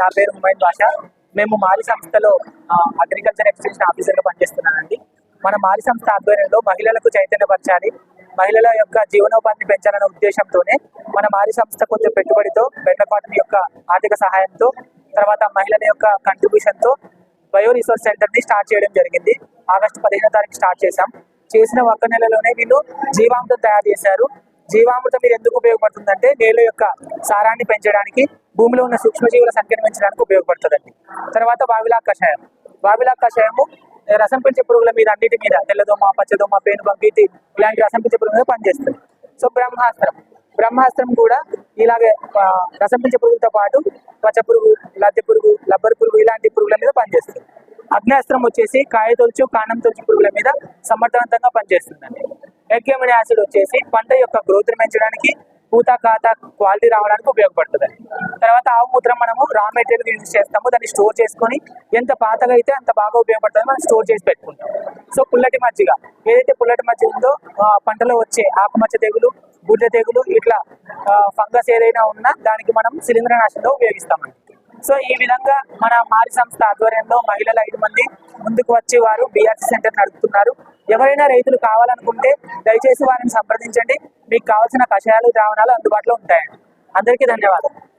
నా పేరు హుమైన్ భాష. మేము మాలి సంస్థలో అగ్రికల్చర్ ఎక్స్టెన్షన్ ఆఫీసర్గా పనిచేస్తున్నానండి. మన మాలి సంస్థ ఆధ్వర్యంలో మహిళలకు చైతన్యపరచాలి. మహిళల యొక్క జీవనోపాధిని పెంచాలనే ఉద్దేశంతోనే మన మాలి సంస్థ కొంచెం పెట్టుబడితో బెటర్ కాటన్ యొక్క ఆర్థిక సహాయంతో తర్వాత మహిళల యొక్క కంట్రిబ్యూషన్తో బయో రిసోర్స్ సెంటర్ని స్టార్ట్ చేయడం జరిగింది. ఆగస్టు పదిహేనో తారీఖు స్టార్ట్ చేశాం. చేసిన ఒక్క నెలలోనే వీళ్ళు జీవామృతం తయారు చేశారు. జీవామృతం మీరు ఎందుకు ఉపయోగపడుతుందంటే నేల యొక్క సారాన్ని పెంచడానికి భూమిలో ఉన్న సూక్ష్మజీవుల సంఖ్యను పెంచడానికి ఉపయోగపడుతుందండి. తర్వాత వావిలా కషాయం వావిలా కషాయము రసం పెంచే పురుగుల మీద అన్నిటి మీద తెల్లదోమ పచ్చదోమ పేను బంకీటి ఇలాంటి రసం పెంచే పురుగుల మీద పనిచేస్తుంది. సో బ్రహ్మాస్త్రం. బ్రహ్మాస్త్రం కూడా ఇలాగే రసం పెంచే పురుగులతో పాటు పచ్చ పురుగు లద్దె పురుగు లబ్బర్ పురుగు ఇలాంటి పురుగుల మీద పనిచేస్తుంది. అగ్నాస్త్రం వచ్చేసి కాయ తొలుచు కాణం తొలుచు పురుగుల మీద సమర్థవంతంగా పనిచేస్తుందండి. ఎగ్యమిన్ యాసిడ్ వచ్చేసి పంట యొక్క గ్రోత్ పెంచడానికి పూత కాత క్వాలిటీ రావడానికి ఉపయోగపడుతుంది. తర్వాత ఆవు మూత్రం మనము రా మెటీరియల్ యూజ్ చేస్తాము. దాన్ని స్టోర్ చేసుకొని ఎంత పాతగా అయితే అంత బాగా ఉపయోగపడుతుంది మనం స్టోర్ చేసి పెట్టుకుంటాం. సో పుల్లటి మజ్జిగ. ఏదైతే పుల్లటి మజ్జిగ ఉందో పంటలో వచ్చే ఆకుమచ్చ తెగులు గుడ్డ తెగులు ఇట్లా ఫంగస్ ఏదైనా ఉన్నా దానికి మనం శిలీంద్రనాశనంలో ఉపయోగిస్తామండి. సో ఈ విధంగా మన మారి సంస్థ ఆధ్వర్యంలో మహిళలు ఐదు మంది ముందుకు వచ్చి వారు బీఆర్సీ సెంటర్ నడుపుతున్నారు. ఎవరైనా రైతులు కావాలనుకుంటే దయచేసి వారిని సంప్రదించండి. మీకు కావాల్సిన కషాయాలు ద్రావణాలు అందుబాటులో ఉంటాయండి. అందరికీ ధన్యవాదాలు.